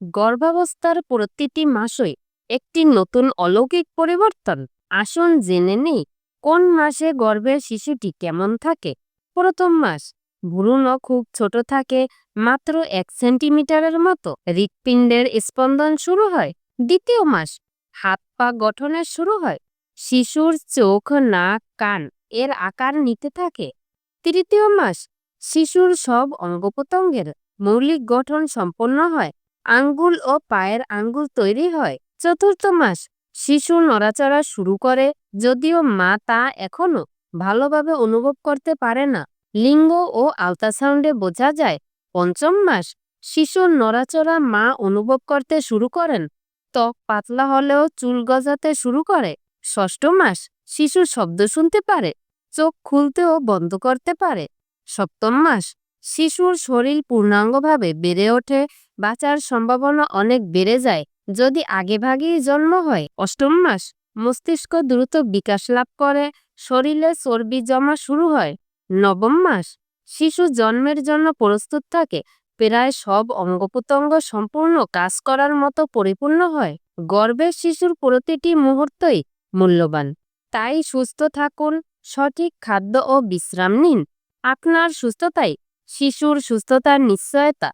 গর্ভাবস্থার প্রতিটি মাসই একটি নতুন অলৌকিক পরিবর্তন। আসুন জেনে নেই কোন মাসে গর্ভের শিশুটি কেমন থাকে। প্রথম মাস ভ্রূণ খুব ছোট থাকে, মাত্র এক সেন্টিমিটারের মতো। হৃৎপিণ্ডের স্পন্দন শুরু হয়। দ্বিতীয় মাস হাত পা গঠনের শুরু হয়। শিশুর চোখ, নাক, কান এর আকার নিতে থাকে। তৃতীয় মাস শিশুর সব অঙ্গপ্রত্যঙ্গের মৌলিক গঠন সম্পন্ন হয়। আঙ্গুল ও পায়ের আঙ্গুল তৈরি হয়। চতুর্থ মাস, শিশু নড়াচড়া শুরু করে, যদিও মা তা এখনও ভালোভাবে অনুভব করতে পারে না। লিঙ্গ ও আলট্রাসাউন্ডে বোঝা যায়, পঞ্চম মাস শিশুর নড়াচড়া মা অনুভব করতে শুরু করেন। ত্বক পাতলা হলেও চুল গজাতে শুরু করে। ষষ্ঠ মাস, শিশু শব্দ শুনতে পারে, চোখ খুলতে ও বন্ধ করতে পারে। সপ্তম মাস শিশুর শরীর পূর্ণাঙ্গভাবে বেড়ে ওঠে, বাঁচার সম্ভাবনা অনেক বেড়ে যায়। যদি আগেভাগেই জন্ম হয়, অষ্টম মাস, মস্তিষ্ক দ্রুত বিকাশ লাভ করে, শরীরে চর্বি জমা শুরু হয়। নবম মাস, শিশু জন্মের জন্য প্রস্তুত থাকে, প্রায় সব অঙ্গপ্রত্যঙ্গ সম্পূর্ণ কাজ করার মতো পরিপূর্ণ হয়। গর্ভের শিশুর প্রতিটি মুহূর্তই মূল্যবান। তাই সুস্থ থাকুন, সঠিক খাদ্য ও বিশ্রাম নিন। আপনার সুস্থতাই শিশুর সুস্থতার নিশ্চয়তা।